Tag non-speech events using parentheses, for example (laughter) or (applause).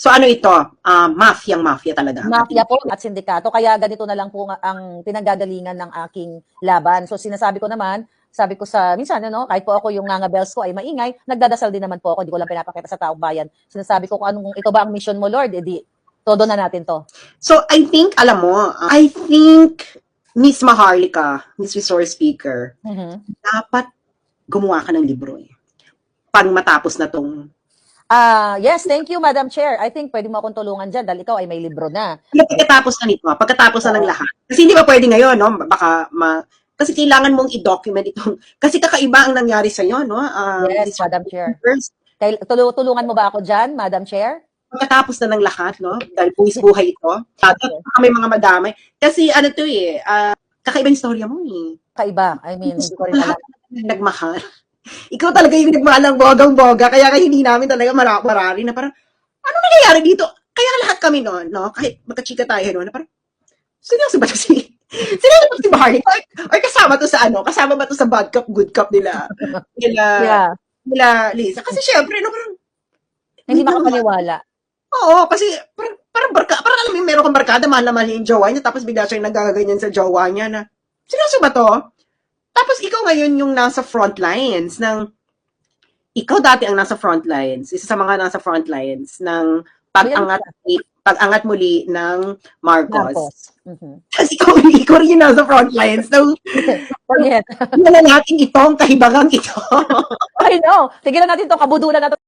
So ano ito? Ah, mafia mafia talaga. Mafia po at sindikato. Kaya ganito na lang po ang pinanggagalingan ng aking laban. So sinasabi ko naman, sabi ko sa, minsan ano, kahit po ako yung nga bells ko ay maingay, nagdadasal din naman po ako, di ko lang pinapakita sa taong bayan. Sinasabi ko kung anong, ito ba ang mission mo Lord, edi, todo na natin to. So I think alam mo, I think Miss Maharlika, Miss Resource Speaker, Mhm. dapat gumawa ka ng libro eh. Pag matapos na tong Ah, yes, thank you Madam Chair. I think pwede mo akong tulungan diyan dahil ikaw ay may libro na. pagkatapos na nito, pagkatapos na ng lahat. Kasi hindi pa pwede ngayon, no? Baka ma kasi kailangan mong i-document itong kasi kakaiba ang nangyari sa iyo, no? Ah, Yes, Madam Chair. First, Kay, tulu- tulungan mo ba ako diyan, Madam Chair? pagkatapos na ng lahat, no? Dahil buwis buhay ito. Dapat may mga madamay. Kasi ano to eh, ah, kakaiba yung storya mo eh. Kaiba. I mean, hindi ko rin alam. nagmahal. Ikaw talaga yung nagmahal ng bogang-boga, kaya kaya hindi namin talaga mara- marari na parang, ano nangyayari dito? Kaya lahat kami noon, no? Kahit magkachika tayo noon, na parang, seryoso ba si, seryoso ba si Barney? Or, or kasama to sa ano, kasama ba to sa bad cup, good cup nila, nila, Yeah, nila Lisa? Kasi syempre, no, parang, hindi makapaniwala. Oo, kasi parang, parang barka, parang alam mo, meron kang barkada, mahal na mahal yung jowa niya, tapos bigla siya yung nagaganyan sa jowa niya na, seryoso ba to? Tapos ikaw ngayon yung nasa front lines ng, ikaw dati ang nasa front lines, isa sa mga nasa front lines ng pag-angat, pag-angat muli ng Marcos. Marcos. Mhm. Tapos ikaw, (laughs) ikaw rin yung nasa front lines Forget. (laughs) wala natin itong kahibangang ito. (laughs) I know. Tigilan natin to kabudulan na to